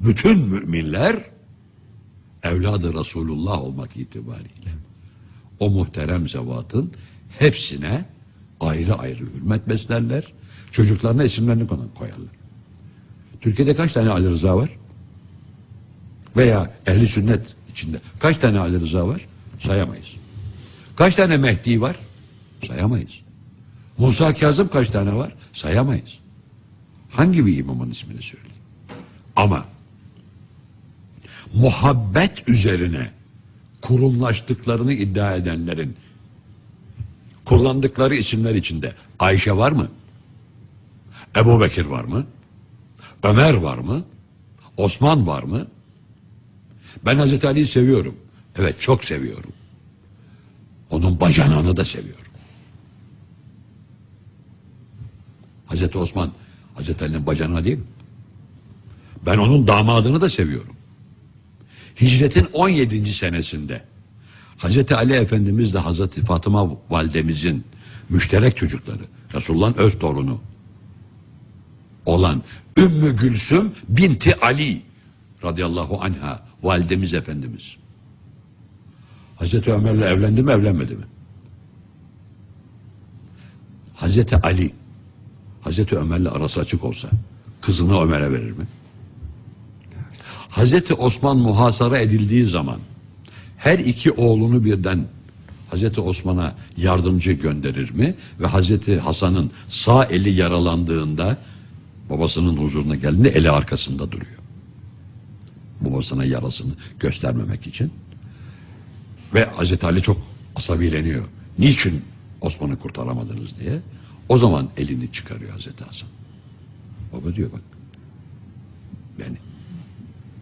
bütün müminler evladı Resulullah olmak itibariyle o muhterem zevatın hepsine ayrı ayrı hürmet beslerler. Çocuklarına isimlerini koyarlar. Türkiye'de kaç tane Ali Rıza var? Veya ehli sünnet içinde kaç tane Ali Rıza var? Sayamayız. Kaç tane Mehdi var? Sayamayız. Musa Kazım kaç tane var? Sayamayız. Hangi bir imamın ismini söyleyeyim? Ama muhabbet üzerine kurumlaştıklarını iddia edenlerin kullandıkları isimler içinde Ayşe var mı? Ebu Bekir var mı? Ömer var mı? Osman var mı? Ben Hazreti Ali'yi seviyorum. Evet çok seviyorum. Onun bacanağını da seviyorum. Hazreti Osman Hazreti Ali'nin bacanağı değil mi? Ben onun damadını da seviyorum. Hicretin 17. senesinde Hazreti Ali Efendimiz de Hazreti Fatıma validemizin müşterek çocukları, Resulullah'ın öz torunu olan Ümmü Gülsüm binti Ali radıyallahu anha validemiz efendimiz. Hazreti Ömer'le evlendi mi evlenmedi mi? Hazreti Ali Hazreti Ömer'le arası açık olsa kızını Ömer'e verir mi? Hazreti Osman muhasara edildiği zaman her iki oğlunu birden Hazreti Osman'a yardımcı gönderir mi? Ve Hazreti Hasan'ın sağ eli yaralandığında babasının huzuruna geldiğinde eli arkasında duruyor. Babasına yarasını göstermemek için. Ve Hazreti Ali çok asabileniyor. Niçin Osman'ı kurtaramadınız diye. O zaman elini çıkarıyor Hazreti Hasan. Baba diyor bak. Yani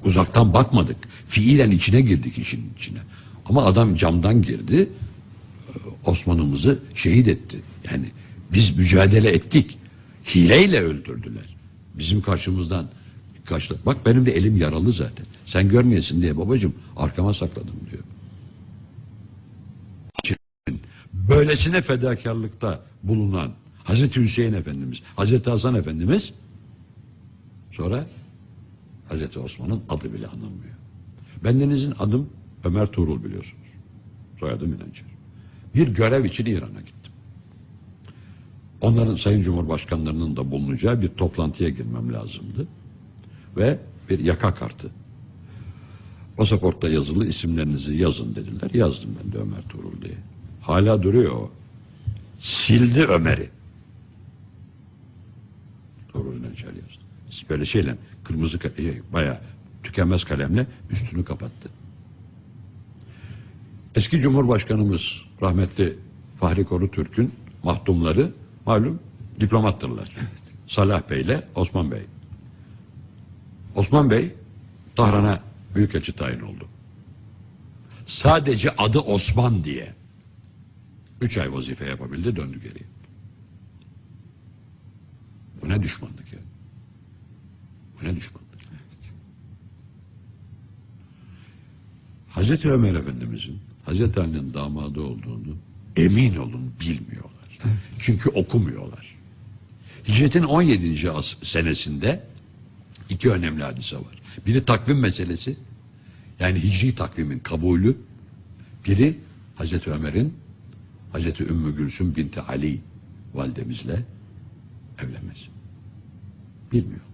uzaktan bakmadık. Fiilen içine girdik işin içine. Ama adam camdan girdi. e, Osman'ımızı şehit etti. Yani biz mücadele ettik. Hileyle öldürdüler. Bizim karşımızdan kaçtı. Bak benim de elim yaralı zaten. Sen görmeyesin diye babacığım arkama sakladım diyor. Böylesine fedakarlıkta bulunan Hazreti Hüseyin Efendimiz, Hazreti Hasan Efendimiz sonra Hazreti Osman'ın adı bile anılmıyor. Bendenizin adım Ömer Tuğrul biliyorsunuz. Soyadım İnançer. Bir görev için İran'a gittim. Onların Sayın Cumhurbaşkanlarının da bulunacağı bir toplantıya girmem lazımdı. Ve bir yaka kartı. Pasaportta yazılı isimlerinizi yazın dediler. Yazdım ben de Ömer Tuğrul diye. Hala duruyor o. Sildi Ömer'i. Tuğrul İnançer yazdı. Böyle şeyle kırmızı e, bayağı tükenmez kalemle üstünü kapattı. Eski Cumhurbaşkanımız rahmetli Fahri Korutürk'ün mahdumları malum diplomattırlar. Salah Bey ile Osman Bey. Osman Bey Tahran'a büyükelçi tayin oldu. Sadece adı Osman diye üç ay vazife yapabildi döndü geriye. Bu ne düşmanlık ya? Bu ne düşmanlık? Hazreti Ömer Efendimizin Hazreti Ali'nin damadı olduğunu emin olun bilmiyorlar. Çünkü okumuyorlar. Hicretin 17. as- senesinde iki önemli hadise var. Biri takvim meselesi. Yani hicri takvimin kabulü. Biri Hazreti Ömer'in Hazreti Ümmü Gülsüm binti Ali validemizle evlenmesi. Bilmiyorlar.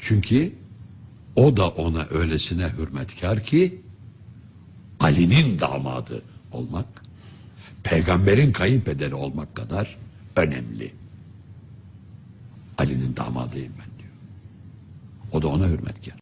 Çünkü o da ona öylesine hürmetkar ki Ali'nin damadı olmak, peygamberin kayınpederi olmak kadar önemli. Ali'nin damadıyım ben diyor. O da ona hürmetkar.